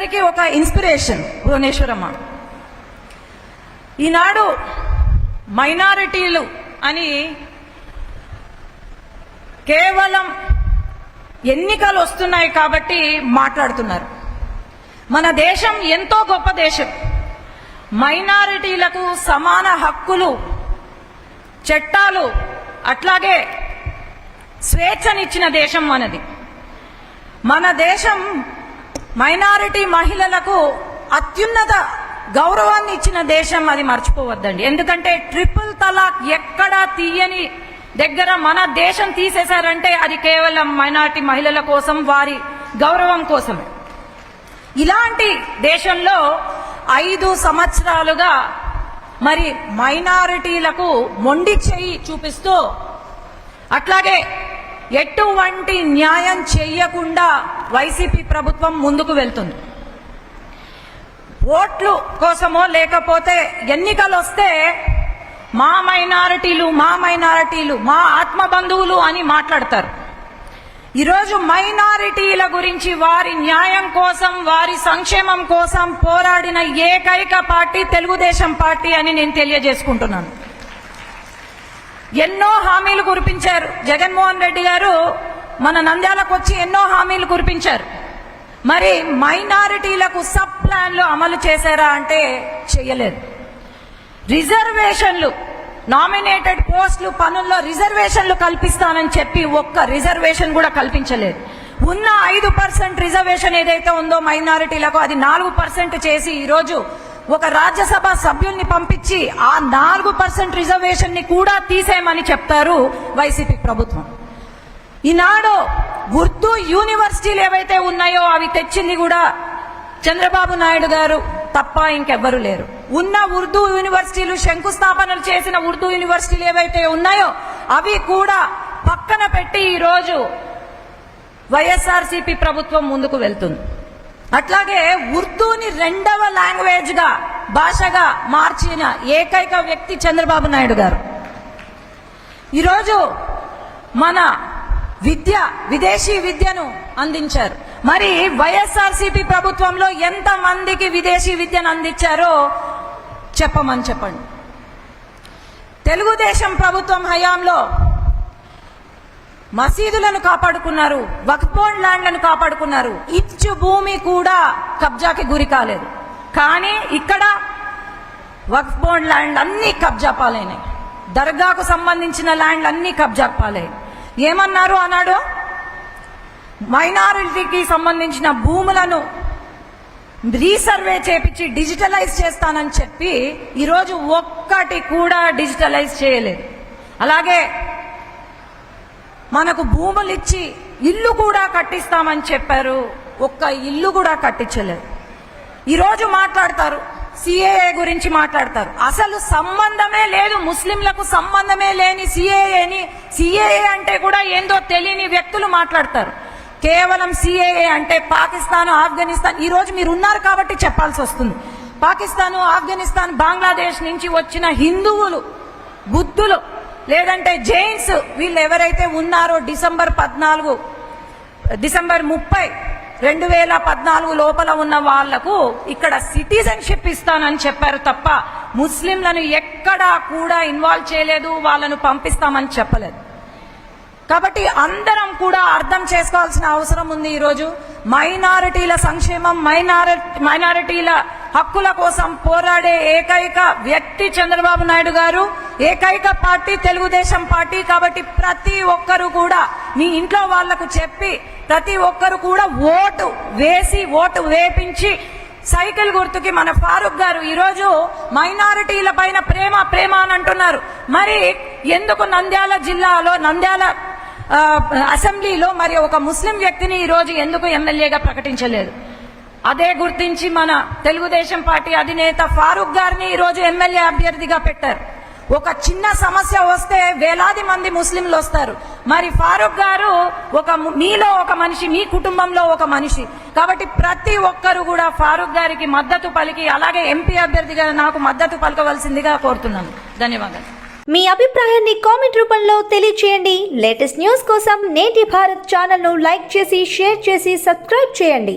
అందరికీ ఒక ఇన్స్పిరేషన్ భువనేశ్వరమ్మ. ఈనాడు మైనారిటీలు అని కేవలం ఎన్నికలు వస్తున్నాయి కాబట్టి మాట్లాడుతున్నారు. మన దేశం ఎంతో గొప్ప దేశం. మైనారిటీలకు సమాన హక్కులు చట్టాలు అట్లాగే స్వేచ్ఛనిచ్చిన దేశం మనది. మన దేశం మైనారిటీ మహిళలకు అత్యున్నత గౌరవాన్ని ఇచ్చిన దేశం అది మర్చిపోవద్దండి. ఎందుకంటే ట్రిపుల్ తలాక్ ఎక్కడా తీయని దగ్గర మన దేశం తీసేశారంటే అది కేవలం మైనారిటీ మహిళల కోసం వారి గౌరవం కోసమే. ఇలాంటి దేశంలో ఐదు సంవత్సరాలుగా మరి మైనారిటీలకు మొండి చేయి చూపిస్తూ అట్లాగే ఎటువంటి న్యాయం చెయ్యకుండా వైసీపీ ప్రభుత్వం ముందుకు వెళ్తుంది. ఓట్లు కోసమో లేకపోతే ఎన్నికలు వస్తే మా మైనారిటీలు మా మైనారిటీలు మా ఆత్మ బంధువులు అని మాట్లాడతారు. ఈరోజు మైనారిటీల గురించి వారి న్యాయం కోసం వారి సంక్షేమం కోసం పోరాడిన ఏకైక పార్టీ తెలుగుదేశం పార్టీ అని నేను తెలియజేసుకుంటున్నాను. ఎన్నో హామీలు కురిపించారు. జగన్మోహన్ రెడ్డి గారు మన నంద్యాలకు వచ్చి ఎన్నో హామీలు కురిపించారు. మరి మైనారిటీలకు సబ్ ప్లాన్లు అమలు చేశారా అంటే చేయలేదు. రిజర్వేషన్లు నామినేటెడ్ పోస్టులు పనుల్లో రిజర్వేషన్లు కల్పిస్తానని చెప్పి ఒక్క రిజర్వేషన్ కూడా కల్పించలేదు. ఉన్న ఐదు పర్సెంట్ రిజర్వేషన్ ఏదైతే ఉందో మైనారిటీలకు అది నాలుగు పర్సెంట్ చేసి ఈరోజు ఒక రాజ్యసభ సభ్యుల్ని పంపించి ఆ నాలుగు పర్సెంట్ రిజర్వేషన్ని కూడా తీసేయమని చెప్తారు వైసీపీ ప్రభుత్వం. ఈనాడు ఉర్దూ యూనివర్సిటీలు ఏవైతే ఉన్నాయో అవి తెచ్చింది కూడా చంద్రబాబు నాయుడు గారు తప్ప ఇంకెవ్వరు లేరు. ఉన్న ఉర్దూ యూనివర్సిటీలు శంకుస్థాపనలు చేసిన ఉర్దూ యూనివర్సిటీలు ఏవైతే ఉన్నాయో అవి కూడా పక్కన పెట్టి ఈరోజు వైఎస్ఆర్సీపీ ప్రభుత్వం ముందుకు వెళ్తుంది. అట్లాగే ఉర్దూని రెండవ లాంగ్వేజ్గా భాషగా మార్చిన ఏకైక వ్యక్తి చంద్రబాబు నాయుడు గారు. ఈరోజు మన విద్య విదేశీ విద్యను అందించారు. మరి వైఎస్ఆర్సీపీ ప్రభుత్వంలో ఎంత మందికి విదేశీ విద్యను అందించారో చెప్పమని చెప్పండి. తెలుగుదేశం ప్రభుత్వం హయాంలో మసీదులను కాపాడుకున్నారు వక్ఫోన్ ల్యాండ్లను కాపాడుకున్నారు. ఇచ్చు భూమి కూడా కబ్జాకి గురి కాలేదు. కానీ ఇక్కడ వక్ఫోన్ ల్యాండ్ అన్నీ కబ్జా పాలైనాయి. దర్గాకు సంబంధించిన ల్యాండ్ అన్నీ కబ్జా పాలయ్యాయి ఏమన్నారు అన్నాడు మైనారిటీకి సంబంధించిన భూములను రీసర్వే చేపించి డిజిటలైజ్ చేస్తానని చెప్పి ఈరోజు ఒక్కటి కూడా డిజిటలైజ్ చేయలేదు. అలాగే మనకు భూములు ఇచ్చి ఇల్లు కూడా కట్టిస్తామని చెప్పారు. ఒక్క ఇల్లు కూడా కట్టించలేదు. ఈరోజు మాట్లాడతారు సిఏఏ గురించి మాట్లాడతారు. అసలు సంబంధమే లేదు ముస్లింలకు సంబంధమే లేని సిఏఏని సిఏఏ అంటే కూడా ఏందో తెలియని వ్యక్తులు మాట్లాడతారు. కేవలం సిఏఏ అంటే పాకిస్తాన్ ఆఫ్ఘనిస్తాన్ ఈ రోజు మీరు ఉన్నారు కాబట్టి చెప్పాల్సి వస్తుంది. పాకిస్తాన్ ఆఫ్ఘనిస్తాన్ బంగ్లాదేశ్ నుంచి వచ్చిన హిందువులు బుద్ధులు లేదంటే జైన్స్ వీళ్ళు ఎవరైతే ఉన్నారో డిసెంబర్ పద్నాలుగు డిసెంబర్ ముప్పై రెండు వేల పద్నాలుగు లోపల ఉన్న వాళ్ళకు ఇక్కడ సిటిజన్షిప్ ఇస్తానని చెప్పారు తప్ప ముస్లింలను ఎక్కడా కూడా ఇన్వాల్వ్ చేయలేదు వాళ్ళను పంపిస్తామని చెప్పలేదు. కాబట్టి అందరం కూడా అర్థం చేసుకోవాల్సిన అవసరం ఉంది ఈరోజు. మైనారిటీల సంక్షేమం మైనారి మైనారిటీల హక్కుల కోసం పోరాడే ఏకైక వ్యక్తి చంద్రబాబు నాయుడు గారు ఏకైక పార్టీ తెలుగుదేశం పార్టీ కాబట్టి ప్రతి ఒక్కరు కూడా మీ ఇంట్లో వాళ్ళకు చెప్పి ప్రతి ఒక్కరు కూడా ఓటు వేసి ఓటు వేపించి సైకిల్ గుర్తుకి మన ఫారూక్ గారు ఈరోజు మైనారిటీల పైన ప్రేమ ప్రేమ అని అంటున్నారు. మరి ఎందుకు నంద్యాల జిల్లాలో నంద్యాల అసెంబ్లీలో మరి ఒక ముస్లిం వ్యక్తిని ఈరోజు ఎందుకు ఎమ్మెల్యేగా ప్రకటించలేదు? అదే గుర్తించి మన తెలుగుదేశం పార్టీ అధినేత ఫారూక్ గారిని ఈరోజు ఎమ్మెల్యే అభ్యర్థిగా పెట్టారు. ఒక చిన్న సమస్య వస్తే వేలాది మంది ముస్లింలు వస్తారు. మరి ఫారూక్ గారు ఒక మీలో ఒక మనిషి మీ కుటుంబంలో ఒక మనిషి. కాబట్టి ప్రతి ఒక్కరు కూడా ఫారూక్ గారికి మద్దతు పలికి అలాగే ఎంపీ అభ్యర్థిగా నాకు మద్దతు పలకవలసిందిగా కోరుతున్నాను. ధన్యవాదాలు. మీ అభిప్రాయాన్ని కామెంట్ రూపంలో తెలియచేయండి. లేటెస్ట్ న్యూస్ కోసం నేటి భారత్ ఛానల్ను లైక్ చేసి షేర్ చేసి సబ్స్క్రైబ్ చేయండి.